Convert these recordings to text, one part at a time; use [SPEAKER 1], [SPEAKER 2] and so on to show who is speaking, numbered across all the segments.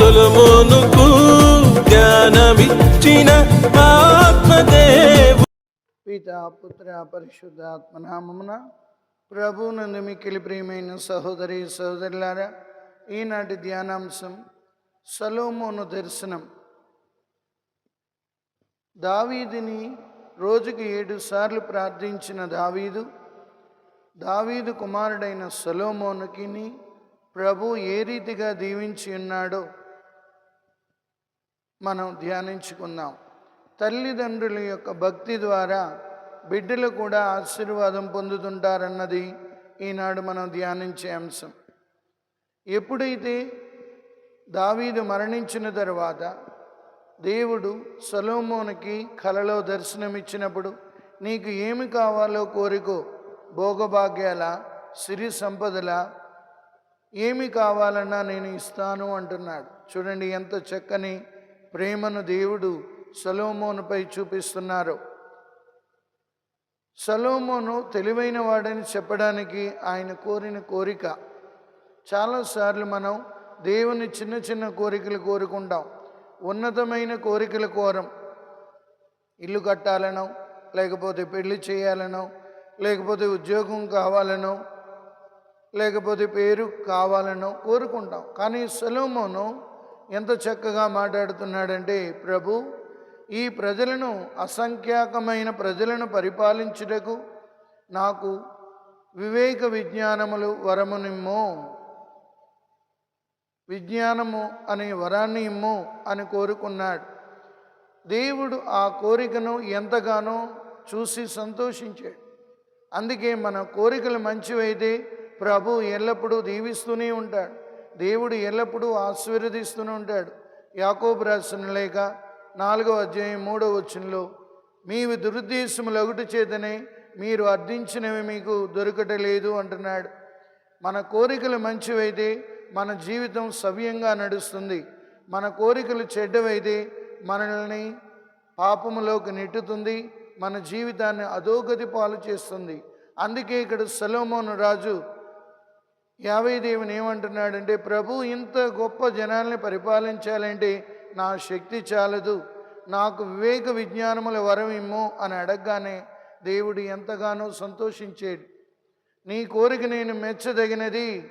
[SPEAKER 1] సొలమోనుకు జ్ఞానమిచ్చిన ఆత్మదేవు.
[SPEAKER 2] పిత పుత్ర పరిశుద్ధాత్మ నామమున ప్రభునందు మిక్కిలి ప్రియమైన సహోదరి సహోదరులారా ఈనాటి ధ్యానాంశం సలోమోను దర్శనం. దావీదుని రోజుకి ఏడు సార్లు ప్రార్థించిన దావీదు దావీదు కుమారుడైన సలోమోనుకిని ప్రభు ఏ రీతిగా దీవించి ఉన్నాడో మనం ధ్యానించుకుందాం. తల్లిదండ్రుల యొక్క భక్తి ద్వారా బిడ్డలు కూడా ఆశీర్వాదం పొందుతుంటారన్నది ఈనాడు మనం ధ్యానించే అంశం. ఎప్పుడైతే దావీదు మరణించిన తర్వాత దేవుడు సలోమోనికి కలలో దర్శనమిచ్చినప్పుడు నీకు ఏమి కావాలో కోరికో భోగభాగ్యాల సిరి సంపదల ఏమి కావాలన్నా నేను ఇస్తాను అంటున్నాడు. చూడండి ఎంత చక్కని ప్రేమను దేవుడు సలోమోనుపై చూపిస్తున్నారు. సలోమోను తెలివైన వాడని చెప్పడానికి ఆయన కోరిన కోరిక. చాలాసార్లు మనం దేవుని చిన్న చిన్న కోరికలు కోరుకుంటాం. ఉన్నతమైన కోరికలు కోరం. ఇల్లు కట్టాలనో లేకపోతే పెళ్ళి చేయాలనో లేకపోతే ఉద్యోగం కావాలనో లేకపోతే పేరు కావాలనో కోరుకుంటాం. కానీ సలోమోను ఎంత చక్కగా మాట్లాడుతున్నాడంటే ప్రభు ఈ ప్రజలను అసంఖ్యాకమైన ప్రజలను పరిపాలించుటకు నాకు వివేక విజ్ఞానములు వరమునిమ్ము. విజ్ఞానము అనే వరాన్ని ఇమ్ము అని కోరుకున్నాడు. దేవుడు ఆ కోరికను ఎంతగానో చూసి సంతోషించాడు. అందుకే మన కోరికలు మంచివైతే ప్రభు ఎల్లప్పుడూ దీవిస్తూనే ఉంటాడు. దేవుడు ఎల్లప్పుడూ ఆశీర్వదిస్తూనే ఉంటాడు. యాకోబు రాసిన లేక నాలుగో అధ్యాయం మూడో వచనంలో మీవి దురుద్దేశములు ఒకటి చేతనే మీరు అర్థించినవి మీకు దొరకటలేదు అంటున్నాడు. మన కోరికలు మంచివైతే మన జీవితం సవ్యంగా నడుస్తుంది. మన కోరికలు చెడ్డవైతే మనల్ని పాపములోకి నెట్టుతుంది. మన జీవితాన్ని అధోగతి పాలు చేస్తుంది. అందుకే ఇక్కడ సెలోమోను రాజు యాభై దేవుని ఏమంటున్నాడంటే ప్రభు ఇంత గొప్ప జనాల్ని పరిపాలించాలంటే నా శక్తి చాలదు. నాకు వివేక విజ్ఞానముల వరం ఇమ్ము అని అడగగానే దేవుడు ఎంతగానో సంతోషించాడు. నీ కోరిక నేను మెచ్చదగినది.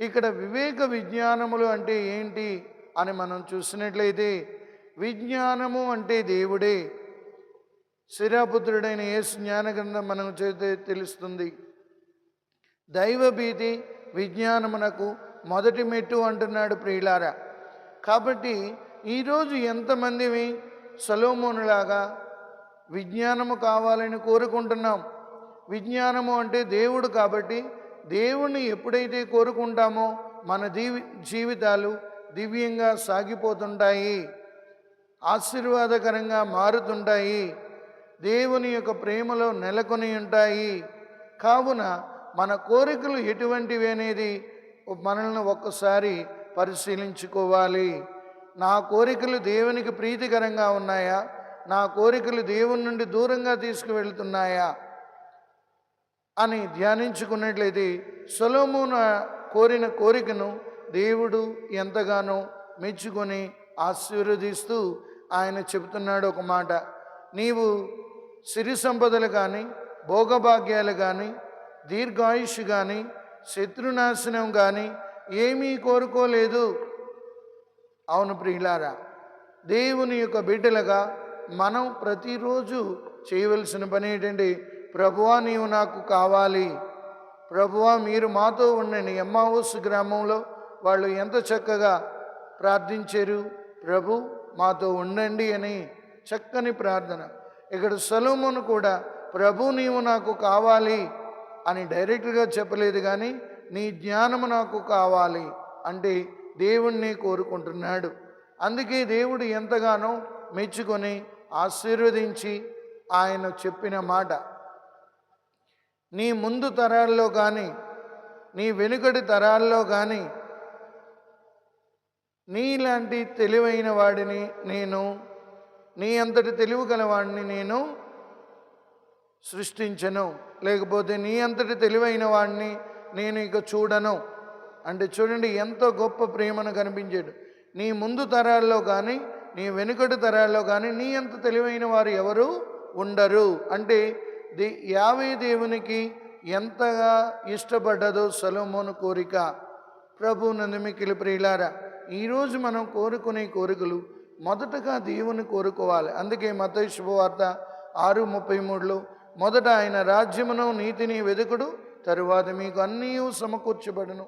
[SPEAKER 2] ఇక్కడ వివేక విజ్ఞానములు అంటే ఏంటి? అని మనం చూసినట్లయితే విజ్ఞానము అంటే దేవుడే. శిరాపుత్రుడైన యేసు జ్ఞానగ్రంథం మనం చేతే తెలుస్తుంది. దైవభీతి విజ్ఞానమునకు మొదటి మెట్టు అంటున్నాడు ప్రియులారా. కాబట్టి ఈరోజు ఎంతమందివి సలోమోనులాగా విజ్ఞానము కావాలని కోరుకుంటున్నాం. విజ్ఞానము అంటే దేవుడు కాబట్టి దేవుణ్ణి ఎప్పుడైతే కోరుకుంటామో మన దీవి జీవితాలు దివ్యంగా సాగిపోతుంటాయి. ఆశీర్వాదకరంగా మారుతుంటాయి. దేవుని యొక్క ప్రేమలో నెలకొని ఉంటాయి. కావున మన కోరికలు ఎటువంటివి అనేది మనల్ని ఒక్కసారి పరిశీలించుకోవాలి. నా కోరికలు దేవునికి ప్రీతికరంగా ఉన్నాయా? నా కోరికలు దేవుని నుండి దూరంగా తీసుకువెళ్తున్నాయా? అని ధ్యానించుకున్నట్లయితే సొలోమున కోరిన కోరికను దేవుడు ఎంతగానో మెచ్చుకొని ఆశీర్వదిస్తూ ఆయన చెబుతున్నాడు ఒక మాట. నీవు సిరి సంపదలు కానీ భోగభాగ్యాలు కానీ దీర్ఘాయుష్ కానీ శత్రునాశనం కానీ ఏమీ కోరుకోలేదు. అవును ప్రియులారా దేవుని యొక్క బిడ్డలుగా మనం ప్రతిరోజు చేయవలసిన పని ఏంటంటే ప్రభువా నీవు నాకు కావాలి. ప్రభువా మీరు మాతో ఉండండి. ఎమ్మావూస్ గ్రామంలో వాళ్ళు ఎంత చక్కగా ప్రార్థించారు ప్రభు మాతో ఉండండి అని చక్కని ప్రార్థన. ఇక్కడ సలోమును కూడా ప్రభు నీవు నాకు కావాలి. అని డైరెక్ట్గా చెప్పలేదు కానీ నీ జ్ఞానము నాకు కావాలి అంటే దేవుణ్ణి కోరుకుంటున్నాడు. అందుకే దేవుడు ఎంతగానో మెచ్చుకొని ఆశీర్వదించి ఆయన చెప్పిన మాట. నీ ముందు తరాల్లో కానీ నీ వెనుకటి తరాల్లో కానీ నీలాంటి తెలివైన వాడిని నేను నీ అంతటి తెలివి గలవాడిని నేను సృష్టించను లేకపోతే నీ అంతటి తెలివైన వాడిని నేను ఇక చూడను. అంటే చూడండి ఎంతో గొప్ప ప్రేమను కనిపించాడు. నీ ముందు తరాల్లో కానీ నీ వెనుకటి తరాల్లో కానీ నీ అంత తెలివైన వారు ఎవరు ఉండరు. అంటే ది యావే దేవునికి ఎంతగా ఇష్టపడ్డదో సలోమోను కోరిక. ప్రభు నందుమికిలి ప్రియులారా ఈరోజు మనం కోరుకునే కోరికలు మొదటగా దేవుని కోరుకోవాలి. అందుకే మత శుభవార్త ఆరు ముప్పై మూడులో మొదట ఆయన రాజ్యమును నీతిని వెదుకుడు తరువాత మీకు అన్నీ సమకూర్చబడును.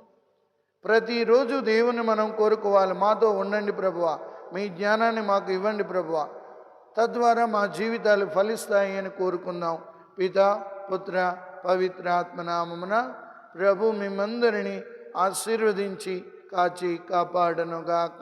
[SPEAKER 2] ప్రతిరోజు దేవుని మనం కోరుకోవాలి. మాతో ఉండండి ప్రభువ. మీ జ్ఞానాన్ని మాకు ఇవ్వండి ప్రభువ. తద్వారా మా జీవితాలు ఫలిస్తాయి అని కోరుకుందాం. పిత పుత్ర పవిత్ర ఆత్మనామమున ప్రభు మిమ్మందరినీ ఆశీర్వదించి కాచి కాపాడనుగాక.